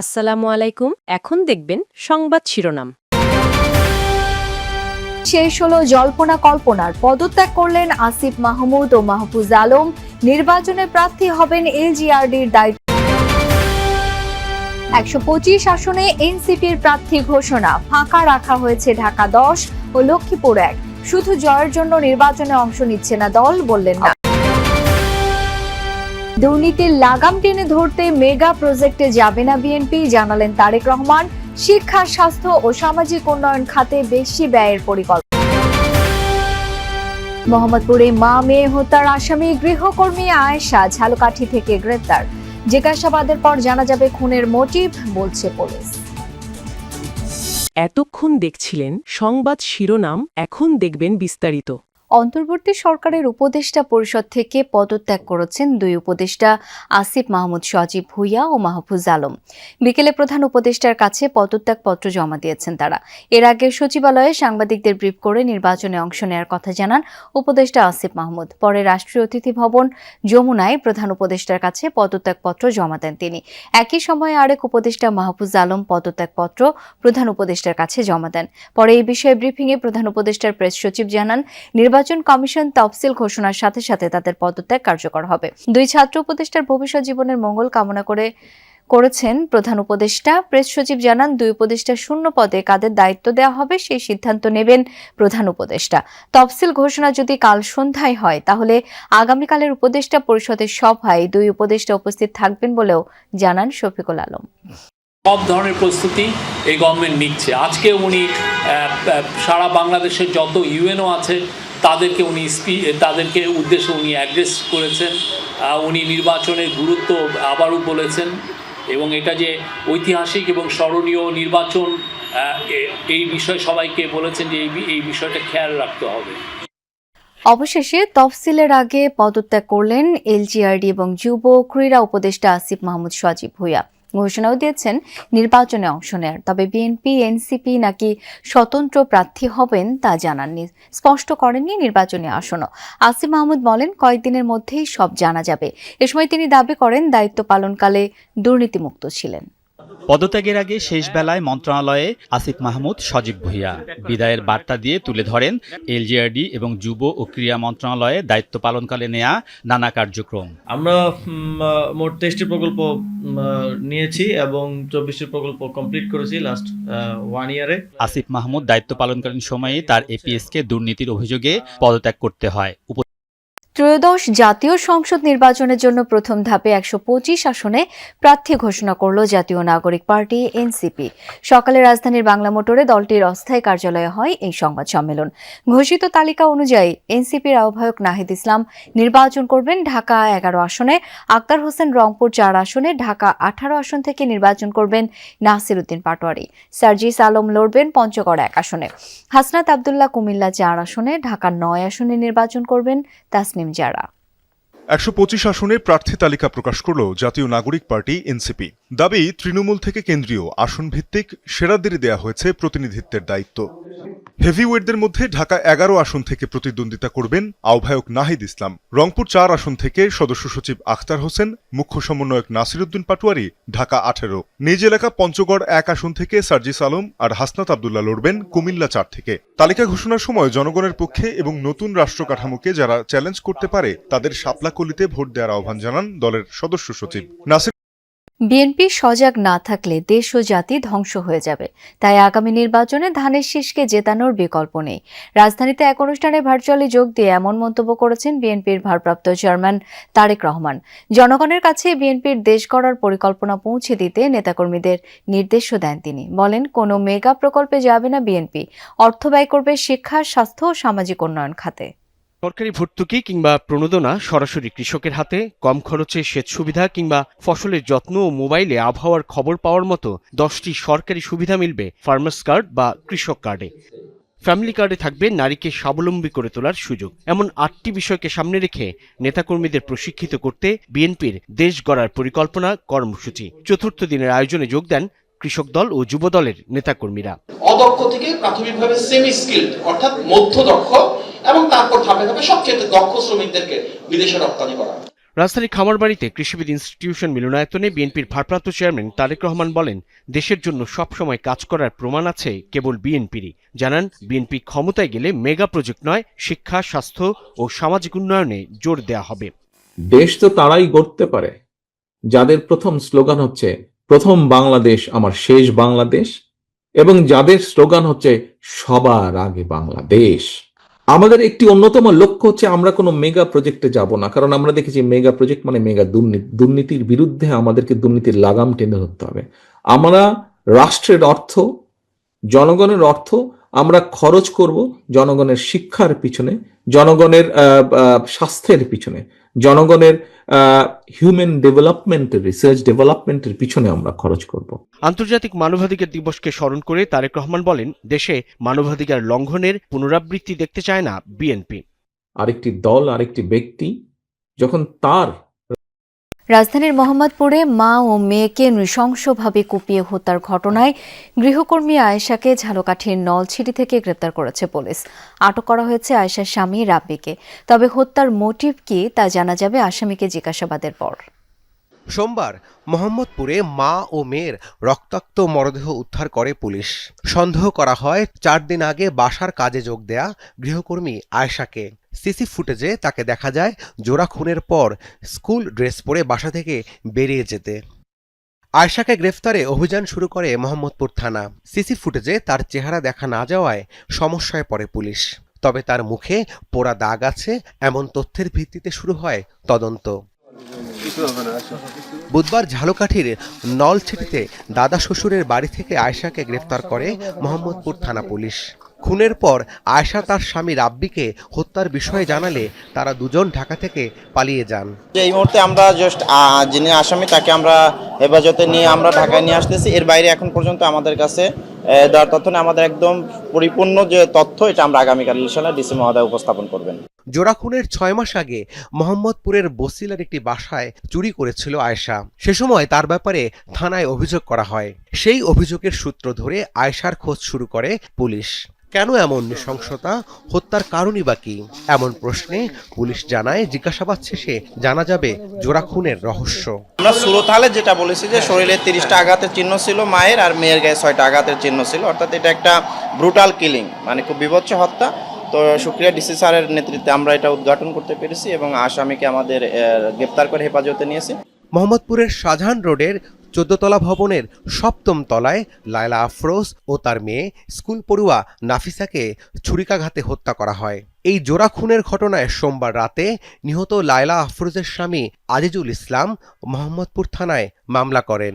আসসালামু আলাইকুম। এখন দেখবেন সংবাদ শিরোনাম। শেষ হলো জল্পনা কল্পনার। পদত্যাগ করলেন আসিফ মাহমুদ ও মাহফুজ আলম। নির্বাচনে প্রার্থী হবেন এলজিআরডির দায়িত্ব। একশো পঁচিশ আসনে এনসিপির প্রার্থী ঘোষণা। ফাঁকা রাখা হয়েছে ঢাকা দশ ও লক্ষ্মীপুর এক। শুধু জয়ের জন্য নির্বাচনে অংশ নিচ্ছে না দল, বললেন না। দুর্নীতির লাগাম টেনে ধরতে মেগা প্রজেক্টে যাবে না বিএনপি, জানালেন তারেক রহমান। শিক্ষা, স্বাস্থ্য ও সামাজিক উন্নয়ন খাতে বেশি ব্যয়ের পরিকল্পনা। মোহাম্মদপুরে মা মেয়ে হত্যার আসামি গৃহকর্মী আয়েশা ঝালকাঠি থেকে গ্রেপ্তার। জিজ্ঞাসাবাদের পর জানা যাবে খুনের মোটিভ, বলছে পুলিশ। এতক্ষণ দেখছিলেন সংবাদ শিরোনাম, এখন দেখবেন বিস্তারিত। অন্তর্বর্তী সরকারের উপদেষ্টা পরিষদ থেকে পদত্যাগ করেছেন দুই উপদেষ্টা, আসিফ মাহমুদ সজীব ভুইয়া ও মাহফুজ আলম। বিকেলে প্রধান উপদেষ্টার কাছে পদত্যাগপত্র জমা দিয়েছেন তারা। এর আগে সচিবালয়ে সাংবাদিকদের ব্রিফ করে নির্বাচনে অংশ নেওয়ার কথা জানান উপদেষ্টা আসিফ মাহমুদ। পরে রাষ্ট্রীয় অতিথি ভবন যমুনায় প্রধান উপদেষ্টার কাছে পদত্যাগপত্র জমা দেন তিনি। একই সময়ে আরেক উপদেষ্টা মাহফুজ আলম পদত্যাগপত্র প্রধান উপদেষ্টার কাছে জমা দেন। পরে এই বিষয়ে ব্রিফিংয়ে প্রধান উপদেষ্টার প্রেস সচিব জানান, নির্বাচন কমিশন তফসিল ঘোষণার সাথে সাথে তাদের পদত্যাগ কার্যকর হবে। দুই ছাত্র উপদেষ্টার ভবিষ্যৎ জীবনের মঙ্গল কামনা করে করেছেন প্রধান উপদেষ্টা। প্রেস সচিব জানান, দুই উপদেষ্টা শূন্য পদে কাদের দায়িত্ব দেওয়া হবে সেই সিদ্ধান্ত নেবেন প্রধান উপদেষ্টা। তফসিল ঘোষণা যদি কাল সন্ধ্যায় হয়, তাহলে আগামীকালের উপদেষ্টা পরিষদের সভায় দুই উপদেষ্টা উপস্থিত থাকবেন বলেও জানান শফিকুল আলম। সব ধরনের প্রস্তুতি এই গভর্নমেন্ট নিচ্ছে। আজকে উনি সারা বাংলাদেশের যত ইউএনও আছে তাদেরকে উনি স্পি, তাদেরকে উদ্দেশ্যে উনি অ্যাড্রেস করেছেন উনি নির্বাচনের গুরুত্ব আবারও বলেছেন, এবং এটা যে ঐতিহাসিক এবং স্মরণীয় নির্বাচন এই বিষয়ে সবাইকে বলেছেন যে এই বিষয়টা খেয়াল রাখতে হবে। অবশেষে তফসিলের আগে পদত্যাগ করলেন এলজিআরডি এবং যুব ক্রীড়া উপদেষ্টা আসিফ মাহমুদ সজীব ভুইয়া। ঘোষণাও দিয়েছেন নির্বাচনে অংশ নেয়ার। তবে বিএনপি, এনসিপি নাকি স্বতন্ত্র প্রার্থী হবেন তা জানাননি। স্পষ্ট করেননি নির্বাচনী আসনও। আসিম মাহমুদ বলেন, কয়েকদিনের মধ্যেই সব জানা যাবে। এ সময় তিনি দাবি করেন, দায়িত্ব পালনকালে দুর্নীতিমুক্ত ছিলেন। পদত্যাগের আগে শেষ বেলায় মন্ত্রণালয়ে আসিফ মাহমুদ সজীব ভুইয়া বিদায়ের বার্তা দিয়ে তুলে ধরেন এলজিআরডি এবং যুব ও ক্রীড়া মন্ত্রণালয়ে দায়িত্ব পালনকালে নেয়া নানা কার্যক্রম। আমরা মোট তেইশটি প্রকল্প নিয়েছি এবং চব্বিশটি প্রকল্প কমপ্লিট করেছি লাস্ট ওয়ান ইয়ারে আসিফ মাহমুদ দায়িত্ব পালনকালীন সময়ে তার এপিএসকে দুর্নীতির অভিযোগে পদত্যাগ করতে হয়। ত্রয়োদশ জাতীয় সংসদ নির্বাচনের জন্য প্রথম ধাপে একশো পঁচিশ আসনে প্রার্থী ঘোষণা করল জাতীয় নাগরিক পার্টি, এনসিপি। সকালে রাজধানীর বাংলা মোটরে দলটির অস্থায়ী কার্যালয়ে হয় এই সংবাদ সম্মেলন। ঘোষিত তালিকা অনুযায়ী এনসিপির আহ্বায়ক নাহিদ ইসলাম নির্বাচন করবেন ঢাকা এগারো আসনে, আক্তার হোসেন রংপুর চার আসনে, ঢাকা আঠারো আসন থেকে নির্বাচন করবেন নাসির উদ্দিন পাটোয়ারি। সার্জিস আলম লড়বেন পঞ্চগড় এক আসনে। হাসনাত আবদুল্লাহ কুমিল্লা চার আসনে, ঢাকা নয় আসনে নির্বাচন করবেন তাসনিম জারা একশো পঁচিশ আসনের প্রার্থী তালিকা প্রকাশ করল জাতীয় নাগরিক পার্টি, এনসিপি। দাবি, তৃণমূল থেকে কেন্দ্রীয় আসন ভিত্তিক সেরাদের দেয়া হয়েছে প্রতিনিধিত্বের দায়িত্ব। হেভিওয়েটদের মধ্যে ঢাকা এগারো আসন থেকে প্রতিদ্বন্দ্বিতা করবেন আহ্বায়ক নাহিদ ইসলাম। রংপুর চার আসন থেকে সদস্য সচিব আখতার হোসেন, মুখ্য সমন্বয়ক নাসিরুদ্দিন পাটোয়ারি, ঢাকা আঠেরো। নিজ এলাকা পঞ্চগড় এক আসন থেকে সার্জিস আলম আর হাসনাত আবদুল্লাহ লড়বেন কুমিল্লা চার থেকে। তালিকা ঘোষণার সময় জনগণের পক্ষে এবং নতুন রাষ্ট্র কাঠামোকে যারা চ্যালেঞ্জ করতে পারে, তাদের শাপলাকলিতে ভোট দেওয়ার আহ্বান জানান দলের সদস্য সচিব। নাসির বিএনপি সজাগ না থাকলে দেশ ও জাতি ধ্বংস হয়ে যাবে। তাই আগামী নির্বাচনে ধানের শীষকে জেতানোর বিকল্প নেই। রাজধানীতে এক অনুষ্ঠানে ভার্চুয়ালি যোগ দিয়ে এমন মন্তব্য করেছেন বিএনপির ভারপ্রাপ্ত চেয়ারম্যান তারেক রহমান। জনগণের কাছে বিএনপির দেশ গড়ার পরিকল্পনা পৌঁছে দিতে নেতাকর্মীদের নির্দেশও দেন তিনি। বলেন, কোনো মেগা প্রকল্পে যাবে না বিএনপি। অর্থ ব্যয় করবে শিক্ষা, স্বাস্থ্য ও সামাজিক উন্নয়ন খাতে। সরকারি ভর্তুকি কিংবা প্রণোদনা সরাসরি কৃষকের হাতে, কম খরচে সেচ সুবিধা কিংবা ফসলের যত্ন ও মোবাইলে আবহাওয়ার খবর পাওয়ার মতো দশটি সরকারি সুবিধা মিলবে ফার্মার্স কার্ড বা কৃষক কার্ডে। ফ্যামিলি কার্ডে থাকবে নারীকে স্বাবলম্বী করে তোলার সুযোগ। এমন আটটি বিষয়কে সামনে রেখে নেতাকর্মীদের প্রশিক্ষিত করতে বিএনপির দেশ গড়ার পরিকল্পনা কর্মসূচি। চতুর্থ দিনের আয়োজনে যোগ দেন কৃষক দল ও যুব দলের নেতাকর্মীরা। অদক্ষ থেকে প্রাথমিকভাবে সেমি স্কিল্ড অর্থাৎ মধ্য দক্ষ এবং তারপর ধাপে ধাপে সবচেয়ে দক্ষ শ্রমিকদেরকে বিদেশে রপ্তানি করা। রাজধানীর খামারবাড়িতে কৃষিবিদ ইনস্টিটিউশন মিলনায়তনে বিএনপির ভারপ্রাপ্ত চেয়ারম্যান তারেক রহমান বলেন দেশের জন্য সবসময় কাজ করার প্রমাণ আছে কেবল বিএনপিরই। জানান বিএনপি ক্ষমতায় গেলে মেগা প্রজেক্ট নয় শিক্ষা স্বাস্থ্য ও সামাজিক উন্নয়নে জোর দেয়া হবে। দেশ তো তারাই গড়তে পারে। যাদের প্রথম স্লোগান হচ্ছে প্রথম বাংলাদেশ আমার শেষ বাংলাদেশ এবং যাদের স্লোগান হচ্ছে সবার আগে বাংলাদেশ আমাদের একটি অন্যতম লক্ষ্য হচ্ছে আমরা কোনো মেগা প্রজেক্টে যাব না। কারণ আমরা দেখেছি মেগা প্রজেক্ট মানে মেগা দুর্নীতি, দুর্নীতির বিরুদ্ধে আমাদেরকে দুর্নীতির লাগাম টেনে ধরতে হবে। আমরা রাষ্ট্রের অর্থ, জনগণের অর্থ আমরা খরচ করব জনগণের শিক্ষার পিছনে জনগণের স্বাস্থ্যের পিছনে জনগণের হিউম্যান ডেভেলপমেন্টের রিসার্চ ডেভেলপমেন্টের পিছনে আমরা খরচ করব। আন্তর্জাতিক মানবাধিকার দিবসকে স্মরণ করে তারেক রহমান বলেন দেশে মানবাধিকার লঙ্ঘনের পুনরাবৃত্তি দেখতে চায় না বিএনপি। আরেকটি দল আরেকটি ব্যক্তি যখন তার রাজধানীর মোহাম্মদপুরে মা ও মেয়েকে নৃশংসভাবে কুপিয়ে হত্যার ঘটনায় গৃহকর্মী আয়েশাকে ঝালকাঠির নলছিটি থেকে গ্রেপ্তার করেছে পুলিশ। আটক করা হয়েছে আয়েশার স্বামী রাব্বিকে। তবে হত্যার মোটিভ কি তা জানা যাবে আসামিকে জিজ্ঞাসাবাদের পর। সোমবার মোহাম্মদপুরে মা ও মেয়ের রক্তাক্ত মরদেহ উদ্ধার করে পুলিশ। সন্দেহ করা হয়, চার দিন আগে বাসার কাজে যোগ দেয়া গৃহকর্মী আয়েশাকে। সিসি ফুটেজে তাকে দেখা যায় জোড়া খুনের পর স্কুল ড্রেস পরে বাসা থেকে বেরিয়ে যেতে। আয়েশাকে গ্রেফতারে অভিযান শুরু করে মোহাম্মদপুর থানা। সিসি ফুটেজে তার চেহারা দেখা না যাওয়ায় সমস্যায় পড়ে পুলিশ। তবে তার মুখে পোড়া দাগ আছে, এমন তথ্যের ভিত্তিতে শুরু হয় তদন্ত। বুধবার ঝালকাঠির নলছিটিতে দাদা শ্বশুরের বাড়ি থেকে আয়শাকে গ্রেফতার করে মোহাম্মদপুর থানা পুলিশ। খুনের পর আয়শা তার স্বামী রাব্বিকে হত্যার বিষয়ে জানালে তারা দুজন ঢাকা থেকে পালিয়ে যান। এই মুহূর্তে আমরা জাস্ট যিনি আসামি, তাকে আমরা হেফাজতে নিয়ে আমরা ঢাকায় নিয়ে আসতেছি। এর বাইরে এখন পর্যন্ত আমাদের কাছে দেওয়ার তথ্য আমাদের একদম পরিপূর্ণ যে তথ্য, এটা আমরা আগামীকাল ইনশাল্লাহ ডিসি মহোদয় উপস্থাপন করবেন। জোড়া খুনের ছয় মাস আগে মোহাম্মদপুরের বসিলার একটি বাসায় চুরি করেছিল আয়েশা। সে সময় তার ব্যাপারে থানায় অভিযোগ করা হয়। সেই অভিযোগের সূত্র ধরে আয়েশার খোঁজ শুরু করে পুলিশ। কেন এমন নৃশংসতা? হত্যার কারণই বা কি? এমন প্রশ্নে পুলিশ জানায়, জিজ্ঞাসাবাদ শেষে জানা যাবে জোড়া খুনের রহস্য। আমরা সুরতালে যেটা বলেছি যে শরীরে তিরিশটা আঘাতের চিহ্ন ছিল, মায়ের আর মেয়ের গায়ে ছয়টা আঘাতের চিহ্ন ছিল। অর্থাৎ এটা একটা ব্রুটাল কিলিং মানে খুব বিভৎস হত্যা। তো সুক্রিয়া ডিসি স্যারের নেতৃত্বে আমরা এটা উদ্ঘাটন করতে পেরেছি এবং আসামিকে আমাদের গ্রেপ্তার করে হেফাজতে নিয়েছি। মোহাম্মদপুরের শাহজাহান রোডের চোদ্দতলা ভবনের সপ্তম তলায় লায়লা আফরোজ ও তার মেয়ে স্কুল পড়ুয়া নাফিসাকে ছুরিকাঘাতে হত্যা করা হয়। এই জোড়া খুনের ঘটনায় সোমবার রাতে নিহত লায়লা আফরোজের স্বামী আজিজুল ইসলাম মোহাম্মদপুর থানায় মামলা করেন।